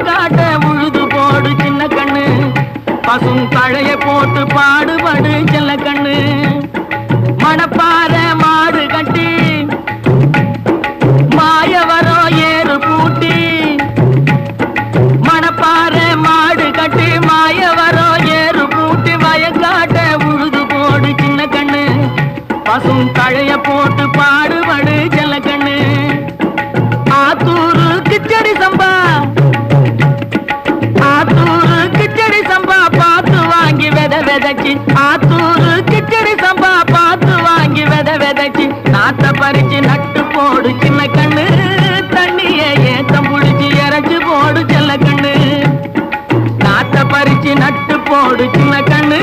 காட்ட உழுது போடு சின்ன கண்ணு. பசும் தழைய போட்டு பாடுபடு செல்ல கண்ணு. மணப்பாற மாடு கட்டி மாயவரோ ஏறு பூட்டி. மணப்பாற மாடு கட்டி மாயவரோ ஏறு பூட்டி. வயக்காட்ட உழுது போடு சின்ன கண்ணு. பசும் தழைய போட்டு பாடு விதைச்சி ஆத்தூரு கிச்சடி சம்பா பார்த்து வாங்கி விதை விதைச்சி நாத்த பறிச்சு நட்டு போடு சின்ன கண்ணு. தண்ணிய ஏத்தம் புடிச்சு இறச்சு போடு செல்ல கண்ணு. நாத்த பறிச்சு நட்டு போடு சின்ன கண்ணு.